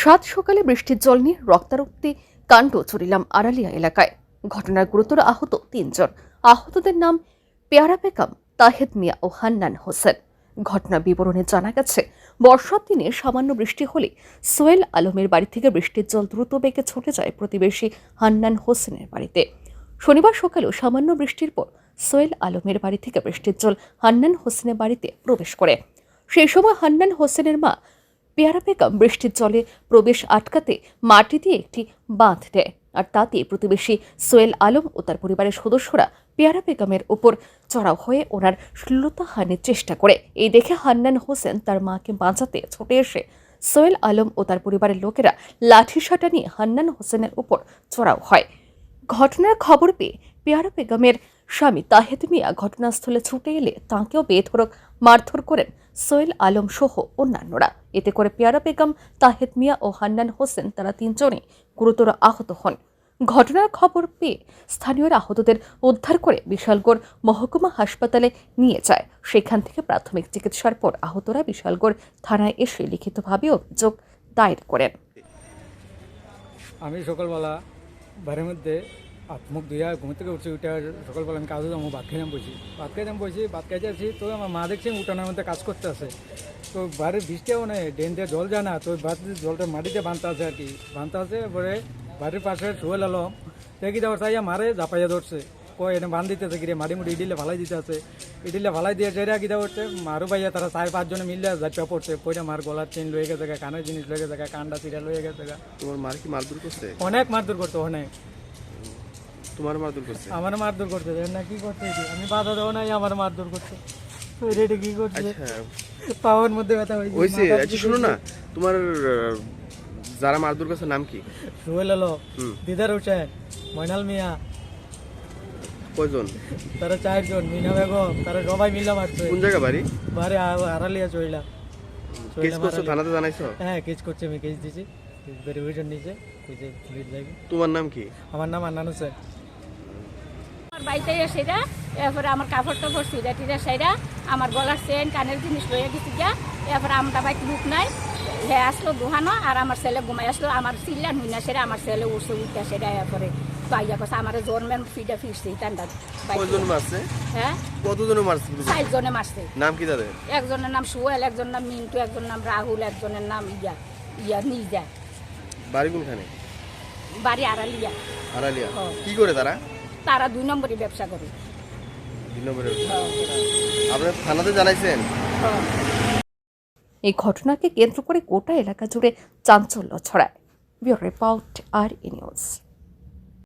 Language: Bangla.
সাত সকালে বৃষ্টির জল নিয়ে রক্তারক্তি কাণ্ড চড়িলাম আড়ালিয়া এলাকায়। ঘটনার গুরুতর আহত তিনজন। আহতদের নাম পেয়ারা বেগম, তাহেদ মিয়া ও হান্নান হোসেন। ঘটনা বিবরণে জানা গেছে, বর্ষার দিনে সামান্য বৃষ্টি হলে সোয়েল আলমের বাড়ি থেকে বৃষ্টির জল দ্রুত বেগে ছুটে যায় প্রতিবেশী হান্নান হোসেনের বাড়িতে। শনিবার সকালেও সামান্য বৃষ্টির পর সোয়েল আলমের বাড়ি থেকে বৃষ্টির জল হান্নান হোসেনের বাড়িতে প্রবেশ করে। সেই সময় হান্নান হোসেনের মা পেয়ারা বেগম বৃষ্টির জলে প্রবেশ আটকাতে মাটি দিয়ে একটি বাঁধ দেয়। আর তাতে প্রতিবেশী সোয়েল আলম ও তার পরিবারের সদস্যরা পেয়ারা বেগমের উপর চড়াও হয়ে ওনার শ্লীলতাহানির চেষ্টা করে। এই দেখে হান্নান হোসেন তার মাকে বাঁচাতে ছুটে এসে সোয়েল আলম ও তার পরিবারের লোকেরা লাঠিসাটা নিয়ে হান্নান হোসেনের উপর চড়াও হয়। ঘটনার খবর পেয়ে পেয়ারা বেগমের স্বামী তাহেদ মিয়া ঘটনাস্থলে ছুটে এলে তাঁকেও বেধরক মারধর করেন সোয়েল আলম সহ অন্যান্যরা। এতে করে পেয়ারা বেগম, তাহেদ মিয়া ও হান্নান হোসেন তারা তিনজনই গুরুতর আহত হন। ঘটনার খবর পেয়ে স্থানীয়রা আহতদের উদ্ধার করে বিশালগড় মহকুমা হাসপাতালে নিয়ে যায়। সেখান থেকে প্রাথমিক চিকিৎসার পর আহতরা বিশালগড় থানায় এসে লিখিতভাবে অভিযোগ দায়ের করেন। আমি সকালবেলা বাড়ির মধ্যে মুখ ধুইয়া ঘুম থেকে উঠছি উঠে সকালবেলা আমি কাজে যাব ভাত খেয়ে বসি ভাত খেয়ে বসি ভাত আসছি তো আমার মা দেখছি উঠানের মধ্যে কাজ করতে আছে। তো বাড়ির বৃষ্টিও নেই ড্রেন দিয়ে জল যায় না তো বাদ জলটা মাটিতে বানতে আছে আর কি বানতে আছে পরে বাড়ির পাশে শুয়ে লালো দেখি যাওয়ার চাইয়া মারে ঝাপাইয়া ধরছে কই এনে বান দিতেছে কিরে মাটি মুটি ইডিলে ভালাই দিতে আছে। ইডিলে ভালাই দিয়ে সেটা কি উঠছে মারু ভাইয়া তারা চার পাঁচজনে মিললে ঝাপিয়া পড়ছে পয়টা মার গলার চেন লয়ে গেছে কানের জিনিস লয়ে গেছে গা, কানটা চিরা লয়ে গেছে। তোমার মার কি মারধর করছে অনেক মারধর করতো অনেক। তোমার মারধর করছে? আমার মারধর করতে দেন না কি করতে? আমি বাধা দেবো নাই আমার মারধর করছে। তো কি করছে? হ্যাঁ পাওয়ার মধ্যে ব্যথা হয়েছে হয়েছে আচ্ছা শোনো না তোমার যারা মারধর করছে নাম কি? সোহেল আলো দিদার হোসেন ময়নাল মিয়া। কয়জন? তারা চারজন মিনা বেগম তারা সবাই মিলে মারছে। কোন জায়গা বাড়ি? বারে আড়ালিয়া চইলা কেস করছ থানাতে জানাইছো? হ্যাঁ কেস করছে আমি কেস দিছি। ভেরিফিকেশন যাবি তোমার নাম কি? আমার নাম আন্নান হোসেন। বাড়িতে সেটা এরপরে আমার কাপড় টাপড় সিরা টিরা সেরা আমার গলার চেন কানের জিনিস লয়ে গেছি গিয়া এরপরে আমরা বাড়িতে লুক নাই হে আসলো দুহানো আর আমার ছেলে ঘুমাই আসলো আমার চিল্লা নুইনা সেরা আমার ছেলে উঠছে উঠতে সেটা এরপরে পাইয়া কথা আমার জন্মের ফিটা ফিরছে তান্ডা কয়জন মারছে? হ্যাঁ? কতজনে মারছে তুমি? চার জনে মারছে। নাম কি তাদের? একজনের নাম সুয়েল একজনের নাম মিন্টু একজনের নাম রাহুল একজনের নাম ইয়া ইয়া নিজা। বাড়ি কোনখানে? বাড়ি আড়ালিয়া। আড়ালিয়া। হ্যাঁ। কি করে তারা? তারা দুই নম্বরই ব্যবসা করে। দুই নম্বরে আপনার থানাতে জানাইছেন। এই ঘটনাকে কেন্দ্র করে গোটা এলাকা জুড়ে চাঞ্চল্য ছড়ায়। Bureau report R E news.